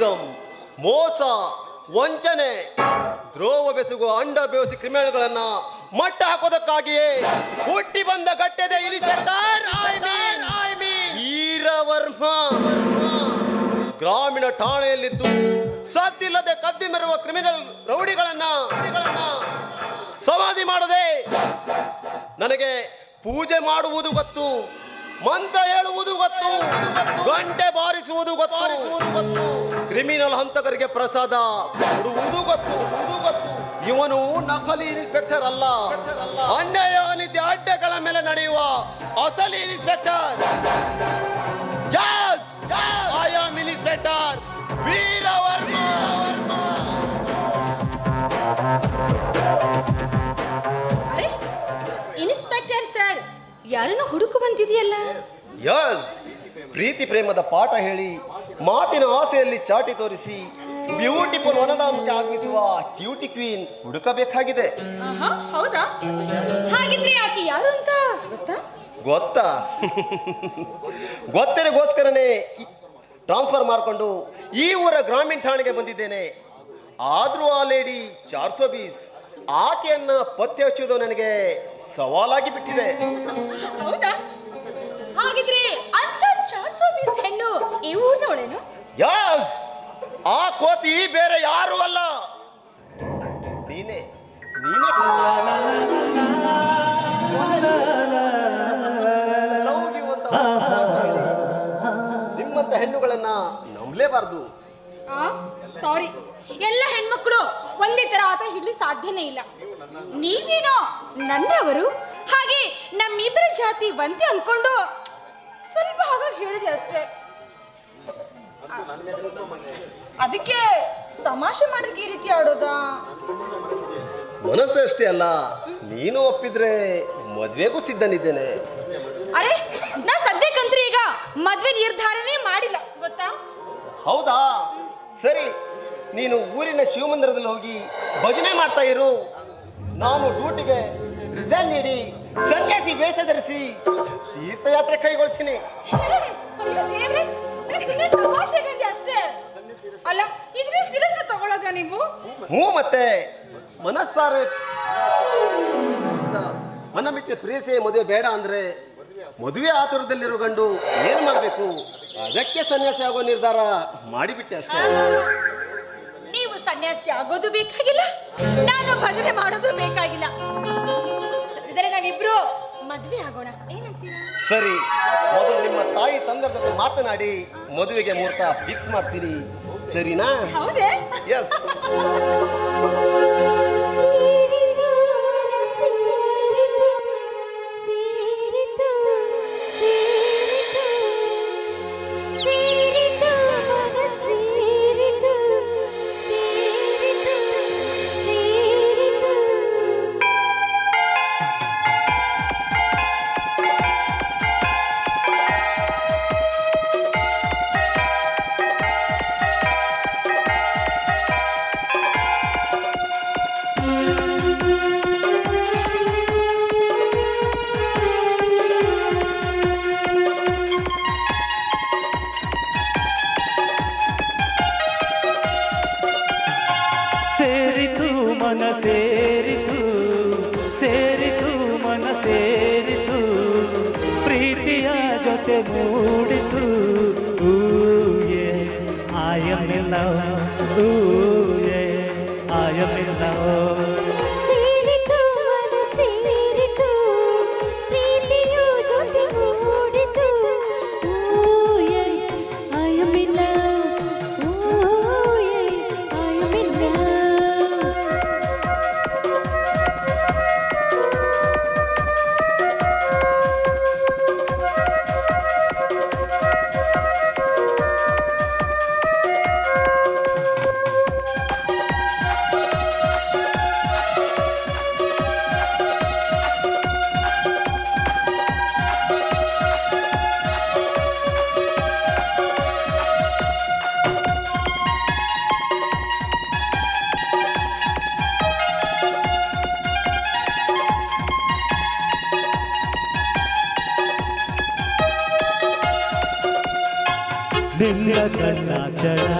Rowdyism ಮೋಸ ವಂಚನೆ ದ್ರೋವ ಬೆಸುಗುವ ಅಂಡ ಬೆಸಿ ಕ್ರಿಮಿನಲ್ಗಳನ್ನ ಮಟ್ಟ ಹಾಕೋದಕ್ಕಾಗಿಯೇ ಹುಟ್ಟಿ ಬಂದ ಗಟ್ಟೆದೆ ಮೀನ್ ವೀರವರ್ಮ ಗ್ರಾಮೀಣ ಠಾಣೆಯಲ್ಲಿದ್ದು ಸತ್ತಿಲ್ಲದೆ ಕದ್ದಿ ಮೆರುವ ಕ್ರಿಮಿನಲ್ ರೌಡಿಗಳನ್ನ ರೌಡಿಗಳನ್ನ ಸಮಾಧಿ ಮಾಡದೆ ನನಗೆ ಪೂಜೆ ಮಾಡುವುದು ಗೊತ್ತು. ಮಂತ್ರ ಹೇಳುವುದು ಗೊತ್ತು, ಗಂಟೆ ಬಾರಿಸುವುದು ಗೊತ್ತು. ಕ್ರಿಮಿನಲ್ ಹಂತಕರಿಗೆ ಪ್ರಸಾದ ಕೊಡುವುದು ಗೊತ್ತು. ಗೊತ್ತು ಇವನು ನಕಲಿ ಇನ್ಸ್ಪೆಕ್ಟರ್ ಅಲ್ಲ. ಅನ್ಯಾಯ ಅನಿತ್ಯ ಅಡ್ಡಗಳ ಮೇಲೆ ನಡೆಯುವ ಅಸಲಿ ಇನ್ಸ್ಪೆಕ್ಟರ್. ಯಾರನ್ನು ಹುಡುಕು ಬಂದಿದೆಯಲ್ಲ? ಯಸ್ ಪ್ರೀತಿ ಪ್ರೇಮದ ಪಾಠ ಹೇಳಿ ಮಾತಿನ ಆಸೆಯಲ್ಲಿ ಚಾಟಿ ತೋರಿಸಿ ಬ್ಯೂಟಿಫುಲ್ ವನಧಾಮಕ್ಕೆ ಆಗಮಿಸುವ ಕ್ಯೂಟಿ ಕ್ವೀನ್ ಹುಡುಕಬೇಕಾಗಿದೆ. ಆಹಾ, ಹೌದಾ? ಹಾಗಿದ್ರೆ ಆಕೆ ಯಾರು ಅಂತ ಗೊತ್ತಾ? ಗೊತ್ತಾ? ಗೊತ್ತಿರಗೋಸ್ಕರನೇ ಟ್ರಾನ್ಸ್ಫರ್ ಮಾಡಿಕೊಂಡು ಈ ಊರ ಗ್ರಾಮೀಣ ಠಾಣೆಗೆ ಬಂದಿದ್ದೇನೆ. ಆದ್ರೂ ಆ ಲೇಡಿ ಚಾರ್ಸೋ ಬೀಸ್. ಆಕೆಯನ್ನ ಪತ್ತೆ ಹಚ್ಚುವುದು ನನಗೆ ಸವಾಲಾಗಿ ಬಿಟ್ಟಿದೆ. ಹೌದಾ? ಹಾಗಿದ್ರೆ ಅಂತ ಚಾರ್ ಸौ बीस ಹೆಣ್ಣು ಈ ಊರ್ನವಳೇನು ಯಸ್! ಆ ಕೋತಿ ಬೇರೆ ಯಾರು ಅಲ್ಲ. ನೀನೇ ನೀನೇ. ನಿಮ್ಮಂತ ಹೆಣ್ಣುಗಳನ್ನ ನಂಬಲೇಬಾರ್ದು ಸಾರಿ ಎಲ್ಲ ಹೆಣ್ಮಕ್ಳು ಒಂದೇ ತರ ಆತ ಹಿಡ್ಲಿ ಸಾಧ್ಯನೇ ಇಲ್ಲ. ನೀವೇನೋ ನನ್ನವರು? ಹಾಗೆ ನಮ್ಮಿಬ್ಬರ ಜಾತಿ ಒಂದೇ ಅನ್ಕೊಂಡು ಸ್ವಲ್ಪ ಹಾಗಾಗಿ ಹೇಳಿದೆ ಅಷ್ಟೇ. ಅದಕ್ಕೆ ತಮಾಷೆ ಮಾಡಿದ್ಗೆ ಈ ರೀತಿ ಆಡೋದಾ? ಮನಸ್ಸು ಅಷ್ಟೇ ಅಲ್ಲ. ನೀನು ಒಪ್ಪಿದ್ರೆ ಮದ್ವೆಗೂ ಸಿದ್ಧನಿದ್ದೇನೆ. ಅರೆ ನಾ ಸದ್ಯಕ್ಕಂತ್ರಿ ಈಗ ಮದ್ವೆ ನಿರ್ಧಾರನೇ ಮಾಡಿಲ್ಲ ಗೊತ್ತಾ? ಹೌದಾ? ಸರಿ. ನೀನು ಊರಿನ ಶಿವಮಂದಿರದಲ್ಲಿ ಹೋಗಿ ಭಜನೆ ಮಾಡ್ತಾ ಇರು. ನಾನು ಡ್ಯೂಟಿಗೆ ರಿಸೈನ್ ನೀಡಿ ಸನ್ಯಾಸಿ ವೇಷ ಧರಿಸಿ ತೀರ್ಥಯಾತ್ರೆ ಕೈಗೊಳ್ತೀನಿ. ಅಲ್ಲ ಇದ್ರೆ ಸಿರಸ ತಗೊಳ್ಳೋದ ನೀವು? ಹ್ಞೂ ಮತ್ತೆ. ಮನಸ್ಸಾರೆ. ಮನಮಿಚ್ಚೆ ಪ್ರೇಸೆ ಮದುವೆ ಬೇಡ ಅಂದ್ರೆ ಮದುವೆ ಆತುರದಲ್ಲಿರೋ ಗಂಡು ಏನ್ ಮಾಡಬೇಕು? ಅದಕ್ಕೆ ಸನ್ಯಾಸಿ ಆಗೋ ನಿರ್ಧಾರ ಮಾಡಿಬಿಟ್ಟೆ ಅಷ್ಟೇ. ಸನ್ಯಾಸಿ ಆಗೋದು ಬೇಕಾಗಿಲ್ಲ ನಾನು ಭಜನೆ ಮಾಡೋದು ಬೇಕಾಗಿಲ್ಲ. ಇದ್ರೆ ನಾವಿಬ್ರು ಮದ್ವೆ ಆಗೋಣ. ಏನಂತೀರಾ? ಸರಿ ಮೊದಲು ನಿಮ್ಮ ತಾಯಿ ತಂದರ ಜೊತೆ ಮಾತನಾಡಿ ಮದುವೆಗೆ ಮುಹೂರ್ತ ಫಿಕ್ಸ್ ಮಾಡ್ತೀರಿ. ಸರಿನಾ? ಹೌದೇ? ಎಸ್ గూడుకు I am in love, ooh yeah, I am in love. ನಿನ್ನ ಕಣ್ಣಾಚರ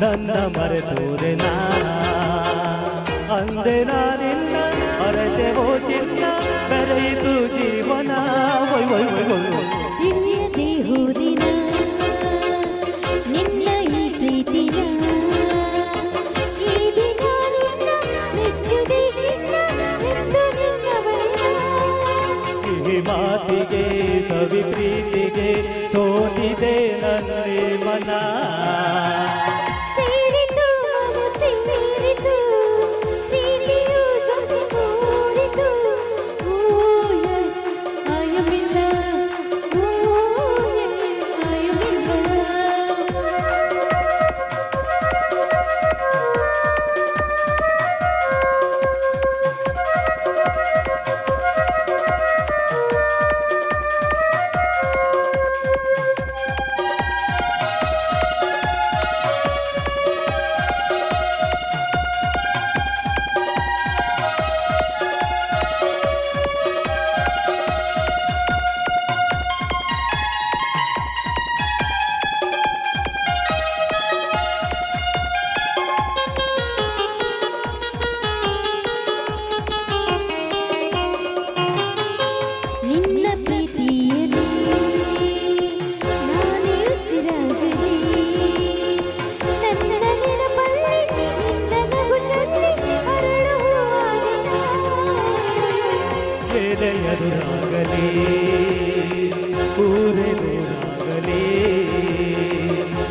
ನನ್ನ ಮರೆತೋರೆ ನಾ ಅಂದೆ ನಿನ್ನ ಅರಟೆವೋ ಚಿನ್ನ ಬೆರೆಯಿತು ಜೀವನ. ಒಯ್ ಒಯ್ ಒಯ್ ಒಯ್ ವೈ.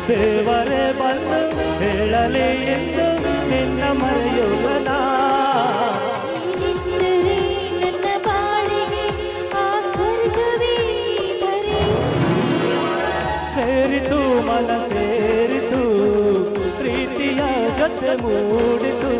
ದೇವರೇ ಬಂದು ಹೇಳಲಿ ಎಂದು ನಿನ್ನ ಮರೆಯುವನ ನೀನಿದ್ದರೆ ನನ್ನ ಬಾಳಿಗೆ ಆ ಸ್ವರ್ಗವೇ ಧರೆ ಸೇರಿತು ಮನ ಸೇರಿತು ಪ್ರೀತಿಯ ಜೊತೆ ಮೂಡಿತು